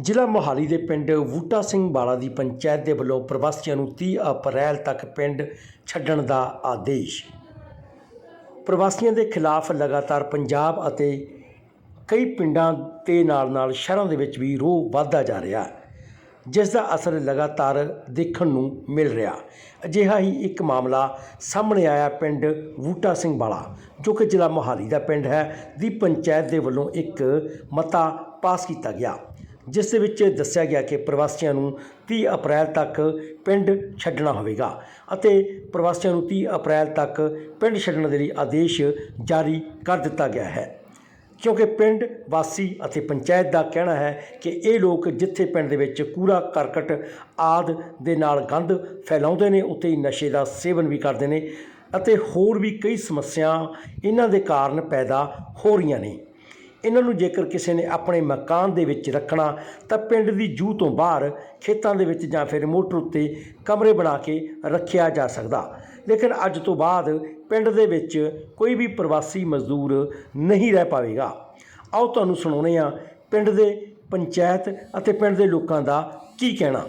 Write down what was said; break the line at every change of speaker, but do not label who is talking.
ਜ਼ਿਲ੍ਹਾ ਮੋਹਾਲੀ ਦੇ ਪਿੰਡ ਬੂਟਾ ਸਿੰਘ ਵਾਲਾ ਦੀ ਪੰਚਾਇਤ ਦੇ ਵੱਲੋਂ ਪ੍ਰਵਾਸੀਆਂ ਨੂੰ 30 ਅਪ੍ਰੈਲ ਤੱਕ ਪਿੰਡ ਛੱਡਣ ਦਾ ਆਦੇਸ਼। ਪ੍ਰਵਾਸੀਆਂ ਦੇ ਖਿਲਾਫ ਲਗਾਤਾਰ ਪੰਜਾਬ ਅਤੇ ਕਈ ਪਿੰਡਾਂ ਤੇ ਨਾਲ-ਨਾਲ ਸ਼ਹਿਰਾਂ ਦੇ ਵਿੱਚ ਵੀ ਰੋਹ ਵੱਧਦਾ ਜਾ ਰਿਹਾ ਜਿਸ ਦਾ ਅਸਰ ਲਗਾਤਾਰ ਦੇਖਣ ਨੂੰ ਮਿਲ ਰਿਹਾ। ਅਜਿਹਾ ਹੀ ਇੱਕ ਮਾਮਲਾ ਸਾਹਮਣੇ ਆਇਆ ਪਿੰਡ ਬੂਟਾ ਸਿੰਘ ਵਾਲਾ ਜੋ ਕਿ ਜ਼ਿਲ੍ਹਾ ਮੋਹਾਲੀ ਦਾ ਪਿੰਡ ਹੈ, ਦੀ ਪੰਚਾਇਤ ਦੇ ਵੱਲੋਂ ਇੱਕ ਮਤਾ ਪਾਸ ਕੀਤਾ ਗਿਆ। ਜਿਸ ਦੇ ਵਿੱਚ ਦੱਸਿਆ ਗਿਆ ਕਿ ਪ੍ਰਵਾਸੀਆਂ ਨੂੰ 30 ਅਪ੍ਰੈਲ ਤੱਕ ਪਿੰਡ ਛੱਡਣਾ ਹੋਵੇਗਾ ਅਤੇ ਪ੍ਰਵਾਸੀਆਂ ਨੂੰ 30 ਅਪ੍ਰੈਲ ਤੱਕ ਪਿੰਡ ਛੱਡਣ ਦੇ ਲਈ ਆਦੇਸ਼ ਜਾਰੀ ਕਰ ਦਿੱਤਾ ਗਿਆ ਹੈ। ਕਿਉਂਕਿ ਪਿੰਡ ਵਾਸੀ ਅਤੇ ਪੰਚਾਇਤ ਦਾ ਕਹਿਣਾ ਹੈ ਕਿ ਇਹ ਲੋਕ ਜਿੱਥੇ ਪਿੰਡ ਦੇ ਵਿੱਚ ਕੂੜਾ, ਕਰਕਟ ਆਦ ਦੇ ਨਾਲ ਗੰਦ ਫੈਲਾਉਂਦੇ ਨੇ, ਉੱਥੇ ਹੀ ਨਸ਼ੇ ਦਾ ਸੇਵਨ ਵੀ ਕਰਦੇ ਨੇ ਅਤੇ ਹੋਰ ਵੀ ਕਈ ਸਮੱਸਿਆ ਇਹਨਾਂ ਦੇ ਕਾਰਨ ਪੈਦਾ ਹੋ ਰਹੀਆਂ ਨੇ। ਇਹਨਾਂ ਨੂੰ ਜੇਕਰ ਕਿਸੇ ਨੇ ਆਪਣੇ ਮਕਾਨ ਦੇ ਵਿੱਚ ਰੱਖਣਾ ਤਾਂ ਪਿੰਡ ਦੀ ਜੂਹ ਤੋਂ ਬਾਹਰ ਖੇਤਾਂ ਦੇ ਵਿੱਚ ਜਾਂ ਫਿਰ ਮੋਟਰ ਉੱਤੇ ਕਮਰੇ ਬਣਾ ਕੇ ਰੱਖਿਆ ਜਾ ਸਕਦਾ। ਲੇਕਿਨ ਅੱਜ ਤੋਂ ਬਾਅਦ ਪਿੰਡ ਦੇ ਵਿੱਚ ਕੋਈ ਵੀ ਪ੍ਰਵਾਸੀ ਮਜ਼ਦੂਰ ਨਹੀਂ ਰਹਿ ਪਾਵੇਗਾ। ਆਓ ਤੁਹਾਨੂੰ ਸੁਣਾਉਂਦੇ ਹਾਂ ਪਿੰਡ ਦੇ ਪੰਚਾਇਤ ਅਤੇ ਪਿੰਡ ਦੇ ਲੋਕਾਂ ਦਾ ਕੀ ਕਹਿਣਾ।